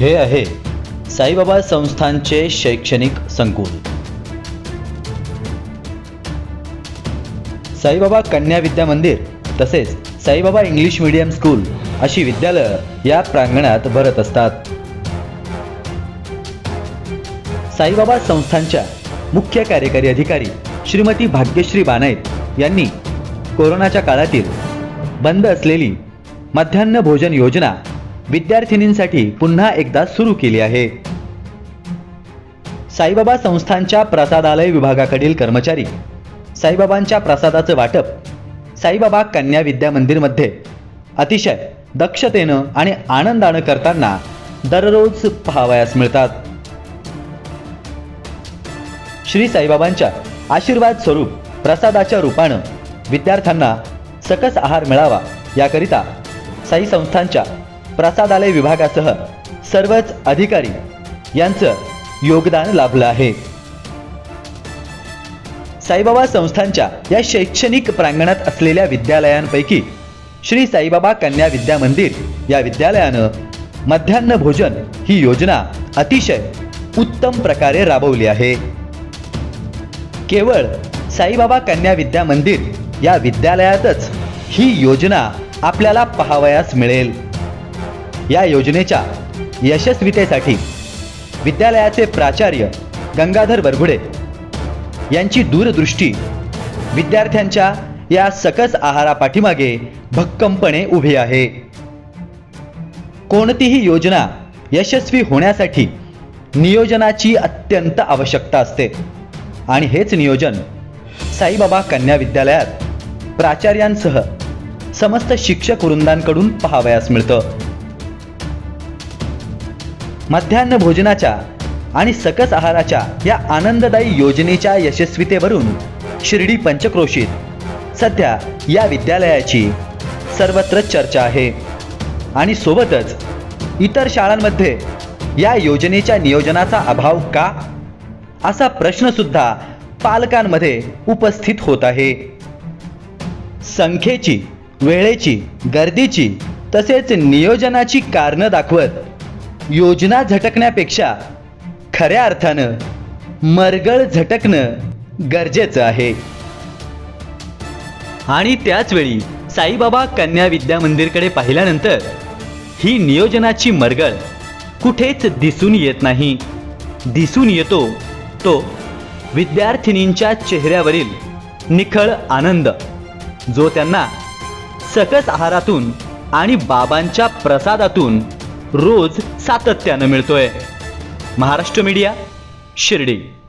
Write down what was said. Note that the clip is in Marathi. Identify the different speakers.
Speaker 1: हे आहे साईबाबा संस्थानचे शैक्षणिक संकुल. साईबाबा कन्या विद्या मंदिर तसेच साईबाबा इंग्लिश मीडियम स्कूल अशी विद्यालयं या प्रांगणात भरत असतात. साईबाबा संस्थानच्या मुख्य कार्यकारी अधिकारी श्रीमती भाग्यश्री बानाईत यांनी कोरोनाच्या काळातील बंद असलेली मध्यान्ह भोजन योजना विद्यार्थिनींसाठी पुन्हा एकदा सुरू केली आहे. साईबाबा संस्थांच्या प्रसादालय विभागाकडील कर्मचारी. साईबाबांच्या प्रसादाचं वाटप साईबाबा कन्या विद्या मंदिरमध्ये. अतिशय दक्षतेनं आणि आनंदानं करताना दररोज पाहावयास मिळतात. श्री साईबाबांच्या आशीर्वाद स्वरूप प्रसादाच्या रूपानं विद्यार्थ्यांना सकस आहार मिळावा याकरिता साई संस्थांच्या प्रसादालय विभागासह सर्वच अधिकारी यांचं योगदान लाभलं आहे. साईबाबा संस्थांच्या या शैक्षणिक प्रांगणात असलेल्या विद्यालयांपैकी श्री साईबाबा कन्या विद्या मंदिर या विद्यालयानं मध्यान्ह भोजन ही योजना अतिशय उत्तम प्रकारे राबवली आहे. केवळ साईबाबा कन्या विद्या मंदिर या विद्यालयातच ही योजना आपल्याला पाहावयास मिळेल. या योजनेच्या यशस्वीतेसाठी विद्यालयाचे प्राचार्य गंगाधर बरघुडे यांची दूरदृष्टी विद्यार्थ्यांच्या या सकस आहारापाठीमागे भक्कमपणे उभी आहे. कोणतीही योजना यशस्वी होण्यासाठी नियोजनाची अत्यंत आवश्यकता असते. आणि हेच नियोजन साईबाबा कन्या विद्यालयात प्राचार्यांसह समस्त शिक्षक वृंदांकडून पाहावयास मिळतं. मध्यान्ह भोजनाच्या आणि सकस आहाराच्या या आनंददायी योजनेच्या यशस्वीतेवरून शिर्डी पंचक्रोशीत सध्या या विद्यालयाची सर्वत्र चर्चा आहे. आणि सोबतच इतर शाळांमध्ये या योजनेच्या नियोजनाचा अभाव का? असा प्रश्नसुद्धा पालकांमध्ये उपस्थित होत आहे. संख्येची वेळेची गर्दीची तसेच नियोजनाची कारणं दाखवत योजना झटकण्यापेक्षा खऱ्या अर्थानं मरगळ झटकणं गरजेचं आहे. आणि त्याचवेळी साईबाबा कन्या विद्या मंदिरकडे पाहिल्यानंतर ही नियोजनाची मरगळ कुठेच दिसून येत नाही. दिसून येतो तो विद्यार्थिनींच्या चेहऱ्यावरील निखळ आनंद जो त्यांना सकस आहारातून आणि बाबांच्या प्रसादातून रोज सातत्यानं मिळतोय. महाराष्ट्र मीडिया शिर्डी.